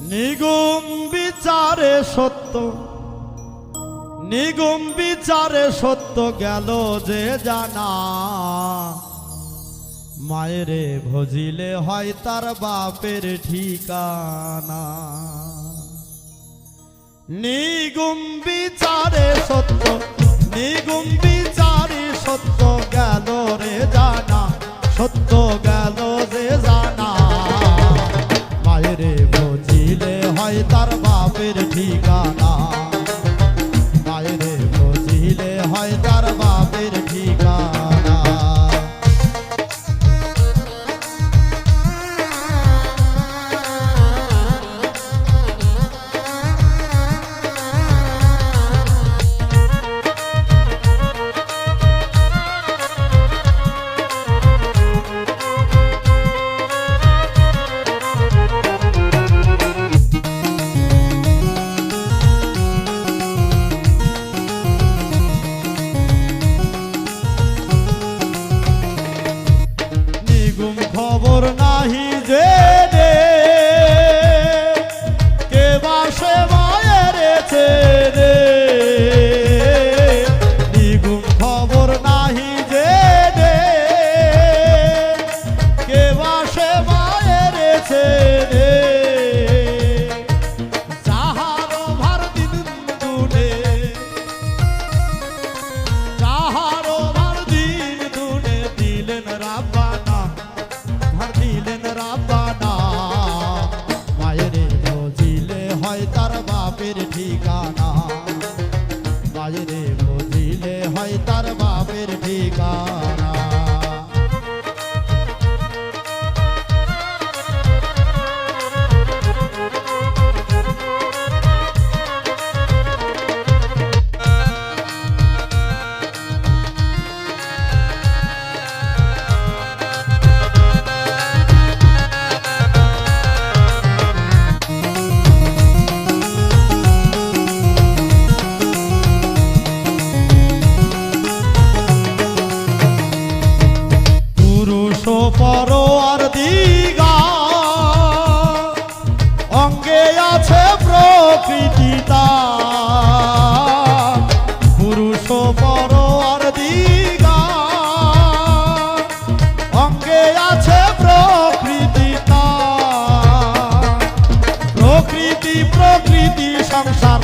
নিগুম বিচারে সত্য। নিগুম বিচারে সত্য গেল যে জানা। মায়েরে ভজিলে হয় তার বাপের ঠিকানা। নিগুম বিচারে সত্য, নিগুম বিচারে সত্য গেল রে জানা। সত্য হয় তার মায়েরে বুঝিলে হয় তার বাপের ঠিকানা। প্রকৃতি সংসার।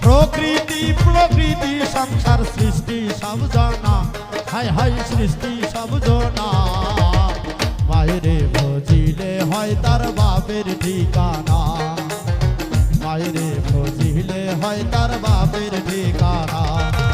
প্রকৃতি প্রকৃতি সংসার, সৃষ্টি সব জানা। হাই হাই সৃষ্টি সব জানা। মায়েরে বুঝিলে হয় তার বাপের ঠিকানা। মায়েরে বুঝিলে হয় তার বাপের ঠিকানা।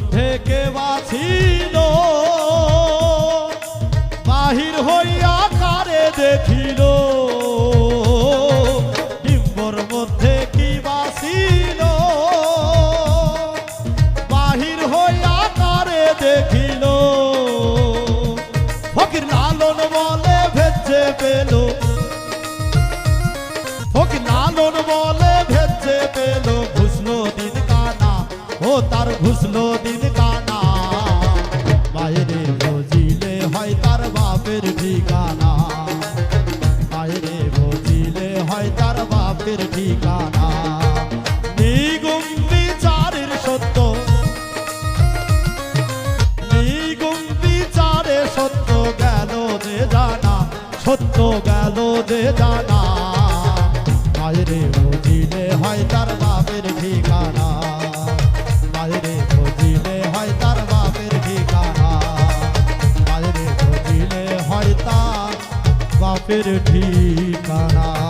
ডিম্বুর মধ্যে কে বাছিল বাহির হইয়া কারে দেখিল। ডিম্বুর মধ্যে কি বাছিল বাহির হইয়া কারে দেখিল। ফকির লালন বলে ভেজে পেল। ফকির লালন বলে ভেজে পেল। ঘুষলো দিন কানা ও তার ঘুষলো সত্য গেল যে জানা। বাইরে বুঝিলে হয় তার বাপের ঠিকানা। বাইরে বুঝিলে হয় তার বাপের ঠিকানা। বাইরে বুঝিলে হয় তার বাপের ঠিকানা।